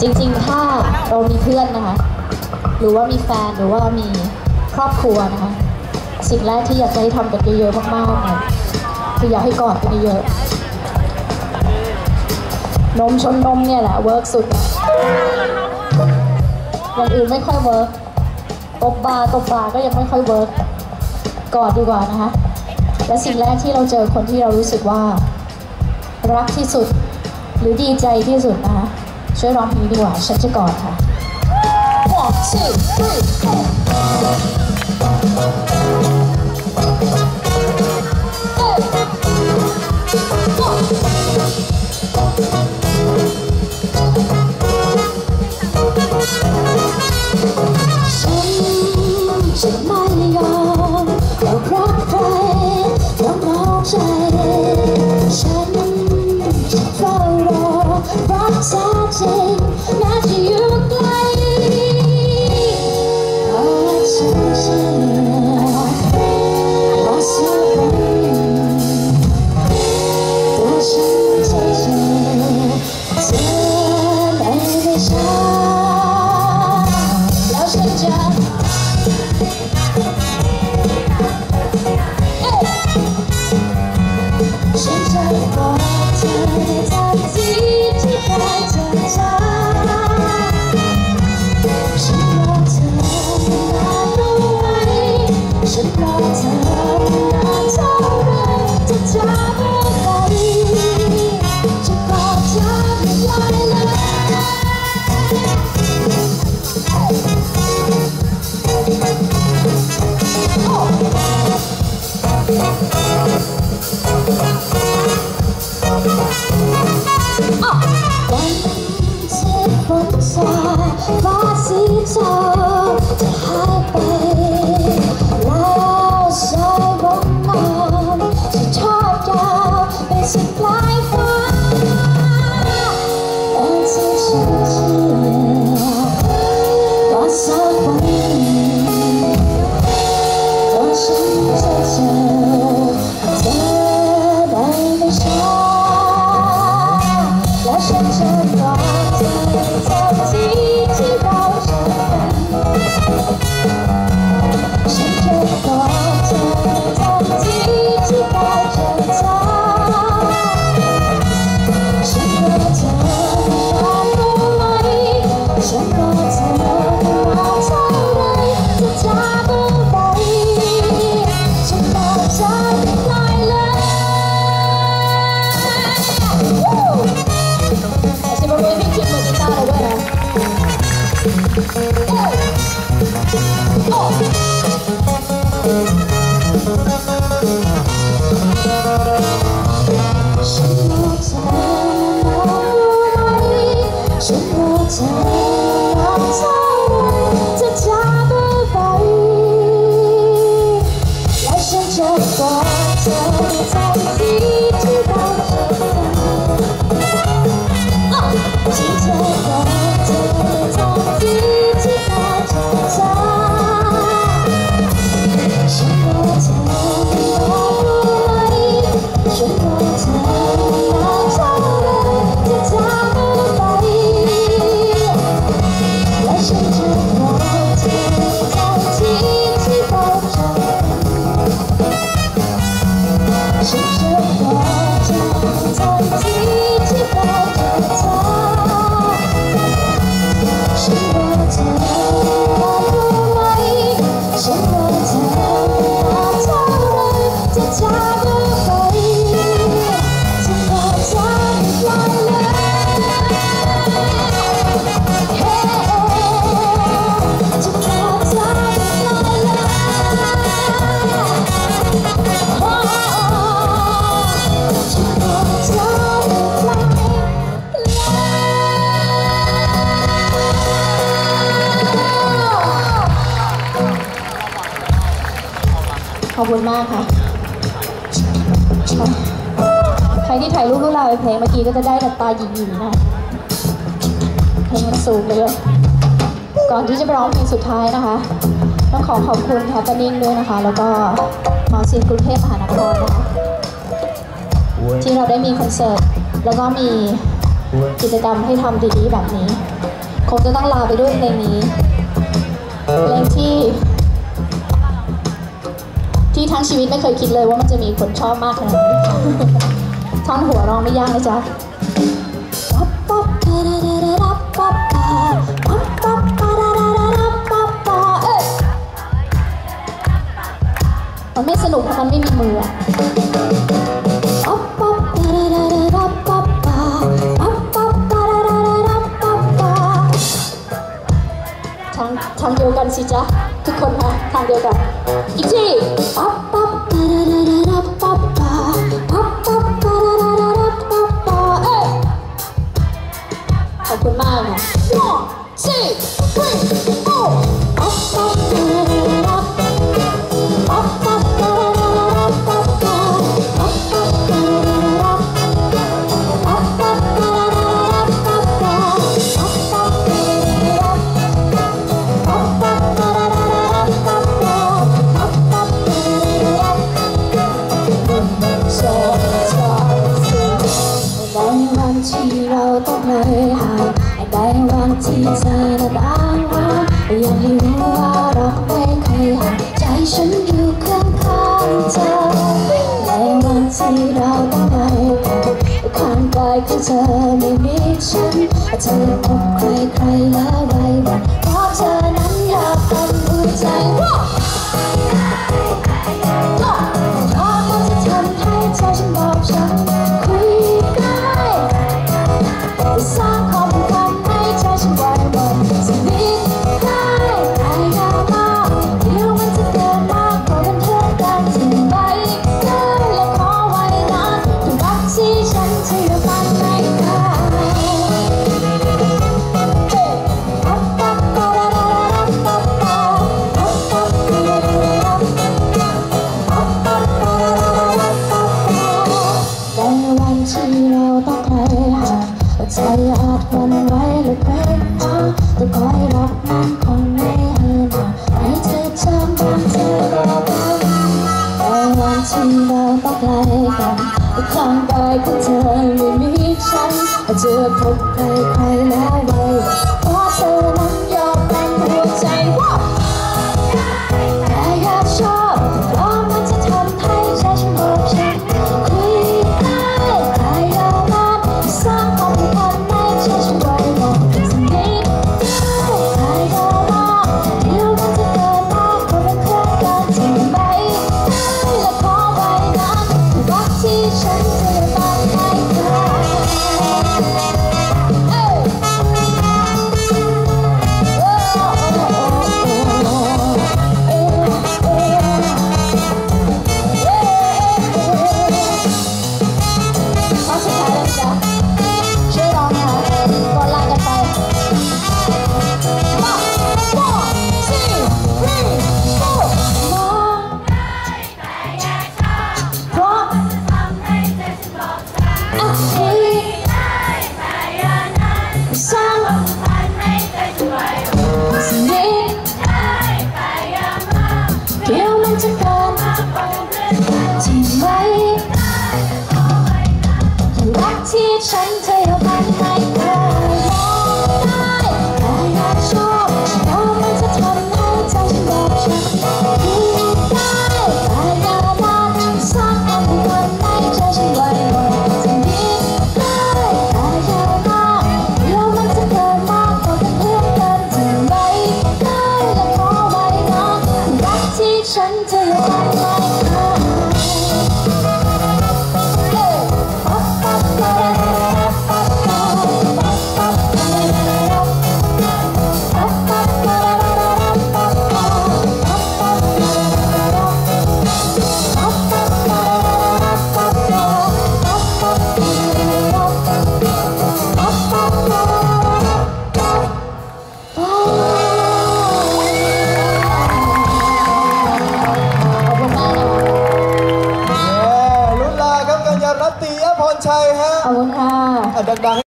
จริงๆ ถ้าเรามีเพื่อนนะคะ หรือว่ามีแฟนหรือว่ามีครอบครัวนะคะ สิ่งแรกที่อยากจะให้ทำกันเยอะๆมากๆเนี่ยคืออยากให้กอดกันเยอะนมชนนมเนี่ยแหละเวิร์กสุดอย่างอื่นไม่ค่อยเวิร์กตบบาตบบาก็ยังไม่ค่อยเวิร์กกอดดีกว่านะคะ และสิ่งแรกที่เราเจอคนที่เรารู้สึกว่า รักที่สุดหรือดีใจที่สุดนะคะ ช่วยร้องเพลงนี้ดีกว่าฉันจะกอดค่ะ One, two, three, โอ้โอ้ฉันรอ ขอบคุณมากค่ะ ใครที่ถ่ายรูปลุกเราวไปเพลงเมื่อกี้ก็จะได้แต่ตาหยิ่งๆนะเพลงมันสูงเลยก่อนที่จะร้องเพลงสุดท้ายนะคะ ต้องขอขอบคุณค่ะตานิ่งด้วยนะคะ แล้วก็มอซีนกรุงเทพมหานครนะคะที่เราได้มีคอนเสิร์ตแล้วก็มีกิจกรรมให้ทำดีๆแบบนี้ คงจะต้องลาไปด้วยเพลงนี้เพลงที่ ที่ทั้งชีวิตไม่เคยคิดเลยว่ามันจะมีคนชอบมากขนาดนี้ท่อนหัวร้องไม่ยากนะจ๊ะมันไม่สนุกเพราะมันไม่มีมือทางทางเดียวกันสิจ๊ะ ทุกคนมาทางเดียวกัน อีกทีป๊บปั๊บปาราราราปั๊บปาป๊บปั๊บปาราราราปั๊บปาเอ้ยขอบคุณมากค่ะ one two three สีดาวต้องไปข้างกายของเธอไม่มีฉันเธอพบใครใครแล้วไรเพราะเธอนั้นอยากเป็นผู้ใจ ไม่มีฉันอาจจะพบใครใครแล้วไว้ 山